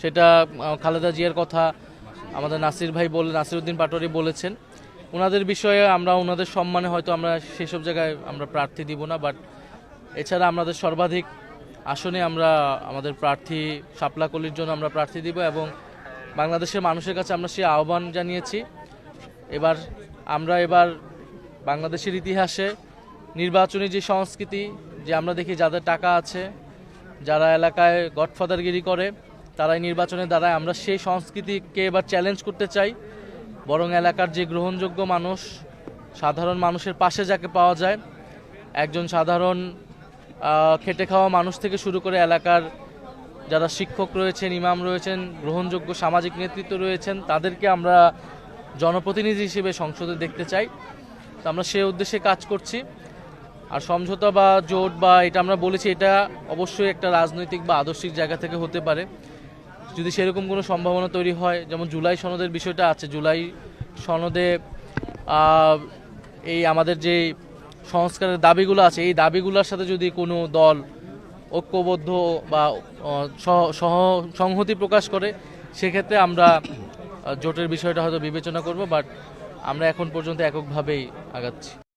সেটা খালেদা জিয়ার কথা আমাদের নাসির ভাই বলে, নাসিরউদ্দিন পাটোয়ারি বলেছেন। ওনাদের বিষয়ে আমরা ওনাদের সম্মানে হয়তো আমরা সেসব জায়গায় আমরা প্রার্থী দিব না, বাট এছাড়া আমাদের সর্বাধিক আসনে আমরা, আমাদের প্রার্থী শাপলাকলির জন্য আমরা প্রার্থী দিব এবং বাংলাদেশের মানুষের কাছে আমরা সেই আহ্বান জানিয়েছি। এবার আমরা এবার বাংলাদেশের ইতিহাসে নির্বাচনী যে সংস্কৃতি, যে আমরা দেখি যাদের টাকা আছে, যারা এলাকায় গডফাদারগিরি করে তারাই নির্বাচনের দ্বারা আমরা সেই সংস্কৃতিকে এবার চ্যালেঞ্জ করতে চাই। বরং এলাকার যে গ্রহণযোগ্য মানুষ, সাধারণ মানুষের পাশে যাকে পাওয়া যায়, একজন সাধারণ খেটে খাওয়া মানুষ থেকে শুরু করে এলাকার যারা শিক্ষক রয়েছেন, ইমাম রয়েছেন, গ্রহণযোগ্য সামাজিক নেতৃত্ব রয়েছেন, তাদেরকে আমরা জনপ্রতিনিধি হিসেবে সংসদে দেখতে চাই। তো আমরা সে উদ্দেশ্যে কাজ করছি। আর সমঝোতা বা জোট বা এটা আমরা বলেছি, এটা অবশ্যই একটা রাজনৈতিক বা আদর্শিক জায়গা থেকে হতে পারে। যদি সেরকম কোনো সম্ভাবনা তৈরি হয়, যেমন জুলাই সনদের বিষয়টা আছে, জুলাই সনদে এই আমাদের যে সংস্কারের দাবিগুলো আছে, এই দাবিগুলোর সাথে যদি কোনো দল ঐক্যবদ্ধ বা সহ- সহ, সংহতি প্রকাশ করে, সেক্ষেত্রে আমরা জোটের বিষয়টা হয়তো বিবেচনা করব, বাট আমরা এখন পর্যন্ত এককভাবেই আগাচ্ছি।